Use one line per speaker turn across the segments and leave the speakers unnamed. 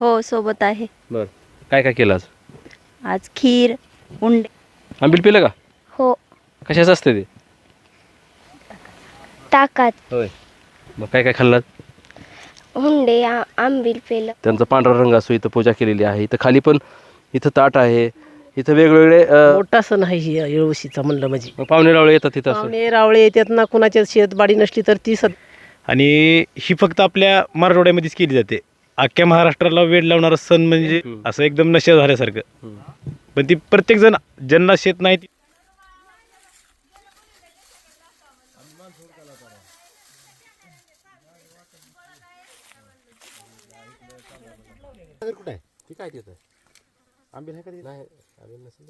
हो सोबत आहे.
बर. काय काय केलं आज?
आज खीर उंडे.
आंबील पिलं का?
हो.
कशाचं असते ते?
ताकात.
होय. मग काय काय खाल्लं?
हुंडे आंबील पेलं.
त्यांचा पांढरा रंग असतो इथं पूजा केलेली आहे. इथं खाली पण इथं ताट आहे. इथं वेगवेगळे अं,
मोठा सण आहे ही येळवशीचा म्हणलं म्हणजे.
मग पाहुणे रावळे येतात तिथं असं.
पाहुणे रावळे येतात ना कुणाच्या शेतबाडी नसली तर ती सद
आणि ही फक्त आपल्या मराठवाड्यामध्येच केली जाते. अख्ख्या महाराष्ट्राला वेळ लावणारा सण म्हणजे. असं एकदम नशा झाल्यासारखं. पण ती प्रत्येक जण ज्यांना शेत नाही ती-
कुठे आहे? ती काय तिथं आंबील आहे का तिथं नाही आंबील नसेल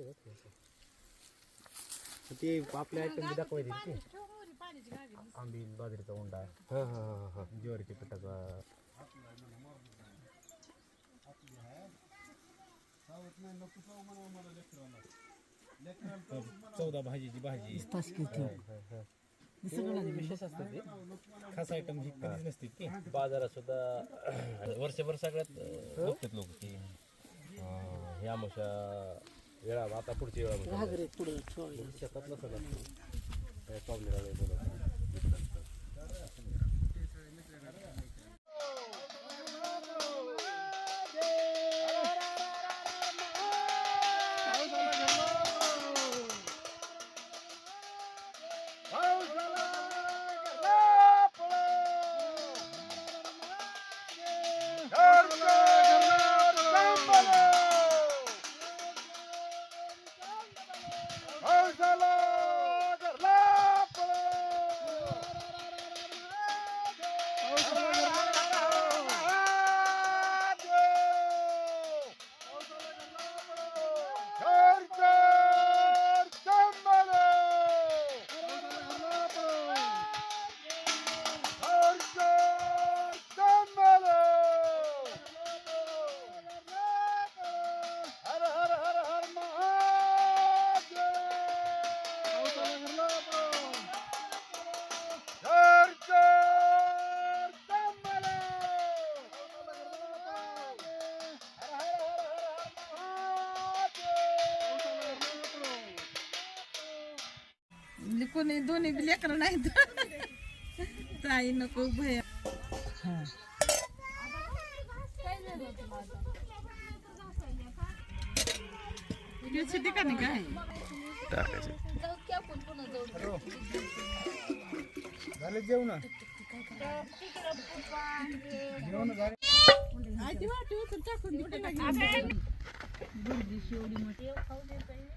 ते आपले आयटम दाखवायचे आंबील बाजरीचा उंडा
हां हां हां हां.
ज्वारीच्या पिठाचा. चौदा भाजीची भाजी. विशेष असतं ते. खास आयटम ही कधीच नसते ती.
बाजारात सुद्धा वर्षभर सगळ्यात बघतात लोक की ह्या आमुषा वेळा आता पुढची वेळा शेतात नसत पाहुणे
कोणी दोन्ही बी लेकरं नाहीत. ताई नको भया ठिकाणी काय? आजी वाटी उचल टाकून दे. टाकून थांबा थांबा मला तुम्ही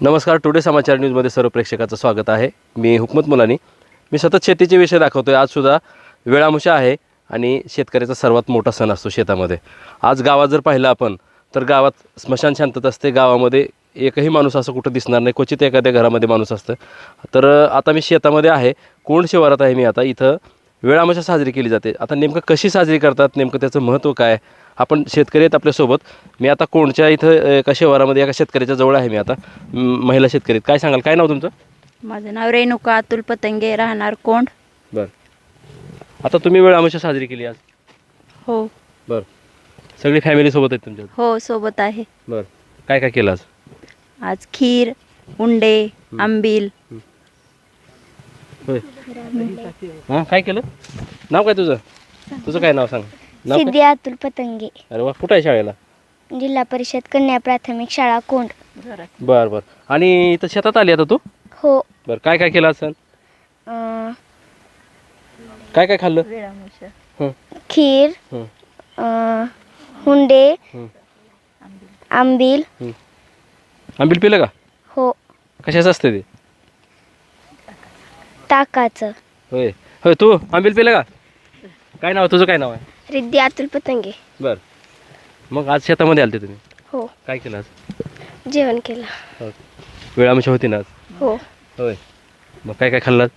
नमस्कार टुडे समाचार न्यूजमध्ये सर्व प्रेक्षकाचं स्वागत आहे. मी हुकमत मुलानी. मी सतत शेतीचे विषय दाखवतो आहे आजसुद्धा वेळामुशा आहे आणि शेतकऱ्याचा सर्वात मोठा सण असतो शेतामध्ये. आज गावात जर पाहिलं आपण तर गावात स्मशान शांतता असते. गावामध्ये एकही माणूस असं कुठं दिसणार नाही. क्वचित एखाद्या घरामध्ये माणूस असतं. तर आता मी शेतामध्ये आहे. कोण शिवारात आहे मी आता? इथं वेळामशा साजरी केली जाते. आता नेमकं कशी साजरी करतात? नेमकं त्याचं महत्त्व काय? आपण शेतकरी आहेत आपल्यासोबत. मी आता कोणच्या इथं एका शिवारामध्ये एका शेतकऱ्याच्या जवळ आहे मी आता. महिला शेतकरी. काय सांगाल? काय नाव तुमचं?
माझं नाव रेणुका अतुल पतंगे. राहणार कोंड.
बरं. आता तुम्ही वेळामशा साजरी केली आज?
हो.
बरं. सगळी फॅमिली सोबत आहेत तुमच्या
हो सोबत आहे.
बरं. काय काय केलं आज?
आज खीर उंडे आंबील
होय. हां काय केलं? नाव काय तुझं? तुझं काय नाव सांग? नाव काय?
सिद्धी अतुल पतंगे.
अरे वा कुठं आहे शाळेला?
जिल्हा परिषद कन्या प्राथमिक शाळा कोंड.
बरं बरं. आणि इथं शेतात आली आता तू?
हो.
बरं काय काय केलं आज सण
अं,
काय काय खाल्लं? हं,
खीर
हं,
अं, हुंडे
हं,
आंबील.
हं. आंबील पिलं का?
हो.
कशाचं असते ते?
ताकाचं
होय. होय तू आंबील पिलं का? काय नाव? तुझं काय नाव आहे?
रिद्धी अतुल पतंगे.
बरं. मग आज शेतामध्ये आलते तुम्ही?
हो.
काय केलं आज?
जेवण केलं.
हो. वेळामशी होती ना आज?
हो.
होय. मग काय काय खाल्लात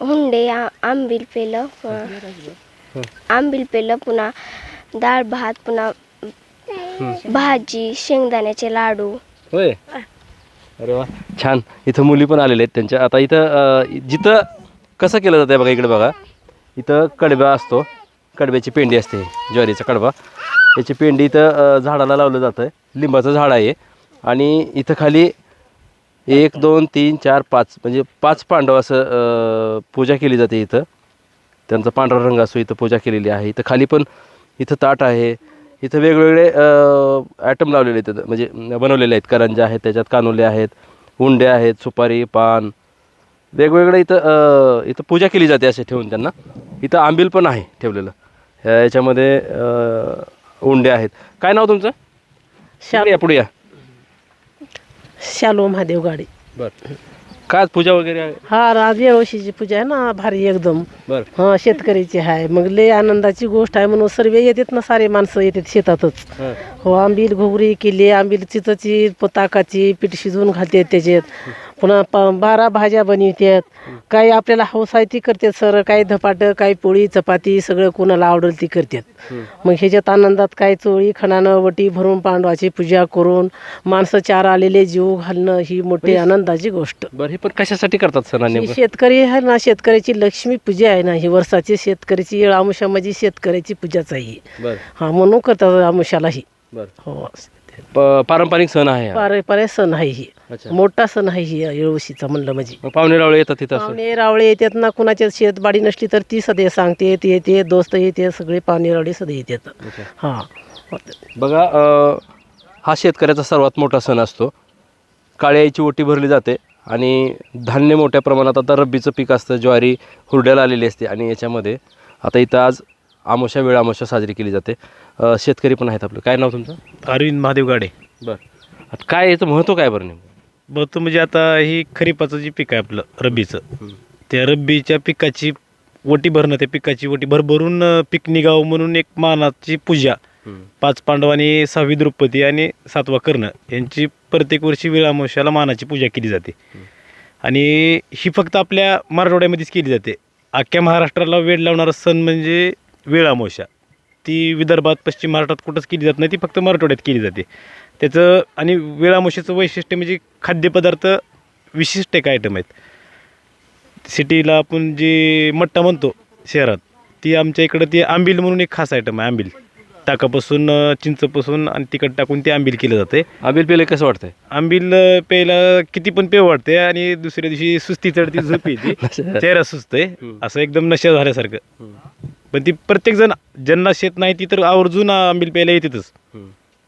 हुंडे आ- आंबील पेलं अं, आंबील पेलं पुन्हा डाळ भात पुन्हा भाजी शेंगदाण्याचे लाडू.
होय. अरे वा छान. इथं मुली पण आलेल्या आहेत त्यांच्या. आता इथं अं, जिथं कसं केलं जातं बघा इकडे बघा. इथं कडबा असतो. कडब्याची पेंडी असते. ज्वारीचा कडबा. याची पेंडी इथं अं, झाडाला लावलं जातं आहे लिंबाचं झाड आहे. आणि इथं खाली एक दोन तीन चार पाच म्हणजे पाच पांडव असं अं, पूजा केली जाते इथं. त्यांचा पांढरा रंग असो इथं पूजा केलेली आहे. इथं खाली पण इथं ताट आहे. इथं वेगवेगळे ॲटम लावलेले आहेत. म्हणजे बनवलेले आहेत. करंजा आहेत त्याच्यात कानोले आहेत उंडे आहेत सुपारी पान. वेगवेगळं इथं इथं पूजा केली जाते असे ठेवून त्यांना. इथं आंबील पण आहे ठेवलेलं. याच्यामध्ये उंडे आहेत. काय नाव तुमचं?
शा
या पुढे या.
शालो महादेव गाडी.
बरं. काय आज पूजा वगैरे आहे?
हा राज येळवशीची पूजा आहे ना भारी एकदम.
बरं.
हा शेतकरीची आहे मग लय आनंदाची गोष्ट आहे म्हणून सर्व येतात ना सारे माणसं येतात शेतातच.
हां.
आंबील घोगरी केली आंबील चिचाची ताकाची पीठ शिजवून घालतात त्याच्यात. पुन्हा प बारा भाज्या बनवतात काही आपल्याला हौस आहे ती करतात सर काही धपाटं काही पोळी चपाती सगळं कोणाला आवडेल ती करतात मग ह्याच्यात आनंदात काही चोळी खणानं वटी भरून पांडवाची पूजा करून माणसं चार आलेले जीव घालणं ही मोठी आनंदाची गोष्ट.
बरं हे पण कशासाठी करतात सण नेमकं
शेतकरी आहे ना शेतकऱ्याची लक्ष्मी पूजा आहे ना ही वर्षाची शेतकऱ्याची येळ आमुषा म्हणजे शेतकऱ्याची पूजाच आहे ही.
बरं.
म्हणून करतात आमुषाला ही. हो
पारंपरिक सण आहे.
पारंपरिक सण आहे ही. मोठा सण आहे ही येळवशीचा म्हणलं म्हणजे.
पाहुणे रावळे येतात तिथं असं?
पाहुणे रावळे येतात ना कुणाच्या शेतबाडी नसली तर ती सध्या सांगते ती येते दोस्त येते सगळे पाहुणे रावळे सध्या येतात.
अच्छा.
हा.
बघा अं, हा शेतकऱ्याचा सर्वात मोठा सण असतो. काळ्या आईची ओटी भरली जाते आणि धान्य मोठ्या प्रमाणात आता रब्बीचं पीक असतं ज्वारी हुरड्याला आलेली असते आणि याच्यामध्ये आता इथं आज आमोशा वेळ आमोशा साजरी केली जाते. अं, शेतकरी पण आहेत आपलं. काय नाव तुमचं?
अरविंद महादेव गाडे
बरं. आता काय याचं महत्त्व काय बरं नेमकं?
बहुतो म्हणजे आता ही खरीपाचं जे पीक आहे आपलं रब्बीचं त्या रब्बीच्या पिकाची वटी भरणं त्या पिकाची वटी भरभरून पीक निघावं म्हणून एक मानाची पूजा पाच पांडव आणि सहावी द्रौपदी आणि सातवा कर्ण यांची प्रत्येक वर्षी वेळामोशाला मानाची पूजा केली जाते. आणि ही फक्त आपल्या मराठवाड्यामध्येच केली जाते. अख्ख्या महाराष्ट्राला वेळ लावणारा सण म्हणजे वेळामोशा ती विदर्भात पश्चिम महाराष्ट्रात कुठंच केली जात नाही ती फक्त मराठवाड्यात केली जाते. त्याचं आणि वेळामोशाचं वैशिष्ट्य म्हणजे खाद्यपदार्थ विशिष्ट एक आयटम आहेत. सिटीला आपण जे मट्टा म्हणतो शहरात ती आमच्या इकडं ती आंबील म्हणून एक खास आयटम आहे आंबील. ताकापासून चिंचपासून आणि तिखट टाकून ते आंबील केलं जाते
आबिल पेले कसं वाटतंय?
आंबील प्यायला किती पण पेव वाटते आणि दुसऱ्या दिवशी सुस्ती चढती झोप येते. चेहरा आहे असं एकदम नशा झाल्यासारखं. पण ती प्रत्येक जण ज्यांना शेत नाही ती तर आवर्जून आंबील प्यायला येतातच.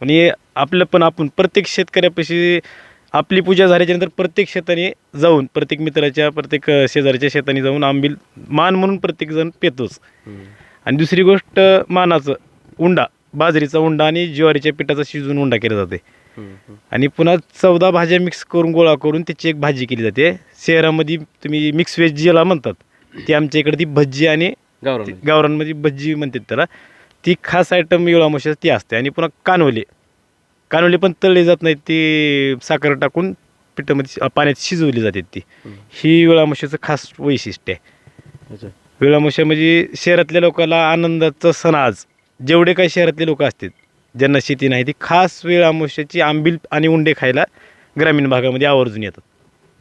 आणि आपलं पण आपण प्रत्येक शेतकऱ्यापाशी आपली पूजा झाल्याच्यानंतर प्रत्येक शेताने जाऊन प्रत्येक मित्राच्या प्रत्येक अं, शेजाऱ्याच्या शेताने जाऊन आंबील मान म्हणून प्रत्येक जण पेतोच. आणि दुसरी गोष्ट मानाचं उंडा बाजरीचा उंडा आणि ज्वारीच्या पिठाचा शिजवून उंडा केला जाते. आणि पुन्हा चौदा भाज्या मिक्स करून गोळा करून त्याची एक भाजी केली जाते. शहरामध्ये तुम्ही मिक्स व्हेज ज्याला म्हणतात ती आमच्या इकडे ती भज्जी आणि गावरांमध्ये भज्जी म्हणतात त्याला. ती खास आयटम येळामोशाच ती असते. आणि पुन्हा कानवले कानवले पण तळले जात नाहीत ती साखर टाकून पिठामध्ये पाण्यात शिजवली जाते ती. ही वेळामोशाचं खास वैशिष्ट्य आहे.
अच्छा.
वेळामोशा म्हणजे शहरातल्या लोकांना आनंदाचा सण आज. जेवढे काही शहरातले लोक असतात ज्यांना शेती नाही ती खास वेळामोशाची आंबील आणि उंडे खायला ग्रामीण भागामध्ये आवर्जून येतात.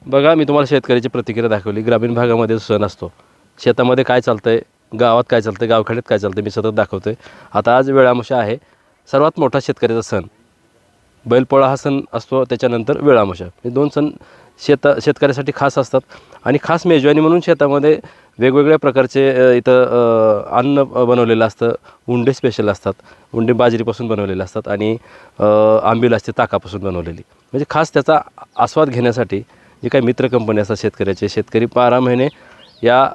बघा मी तुम्हाला शेतकऱ्याची प्रतिक्रिया दाखवली. ग्रामीण भागामध्ये सण असतो. शेतामध्ये काय चालतंय? गावात काय चालतं गावखेड्यात काय चालतं मी सतत दाखवतो आहे आता आज वेळामुशा आहे. सर्वात मोठा शेतकऱ्याचा सण. बैलपोळा हा सण असतो त्याच्यानंतर वेळामुशा. हे दोन सण शेता शेतकऱ्यासाठी खास असतात. आणि खास मेजवानी म्हणून शेतामध्ये वेगवेगळ्या प्रकारचे इथं अन्न बनवलेलं असतं. उंडे स्पेशल असतात. उंडे बाजरीपासून बनवलेले असतात. आणि आंबील असते ताकापासून बनवलेली. म्हणजे खास त्याचा आस्वाद घेण्यासाठी जे काही मित्र कंपनी असतात शेतकऱ्याचे शेतकरी बारा महिने या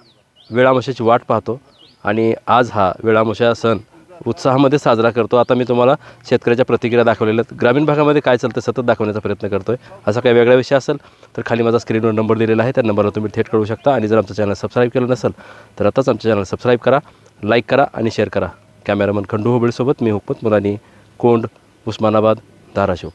वेळामशाची वाट पाहतो. आणि आज हा वेळामुशा सण उत्साहामध्ये साजरा करतो. आता मी तुम्हाला शेतकऱ्याच्या प्रतिक्रिया दाखवलेल्या आहेत. ग्रामीण भागामध्ये काय चालतं सतत दाखवण्याचा प्रयत्न करतो आहे असा काही वेगळा विषय असेल तर खाली माझा स्क्रीनवर नंबर दिलेला आहे. त्या नंबरवर तुम्ही थेट कळू शकता. आणि जर आमचं चॅनल सबस्क्राईब केलं नसेल तर आताच आमच्या चॅनल सबस्क्राईब करा लाईक करा आणि शेअर करा. कॅमेरामन खंडू होबळीसोबत मी हुकमत मुलानी कोंड उस्मानाबाद धाराशिव.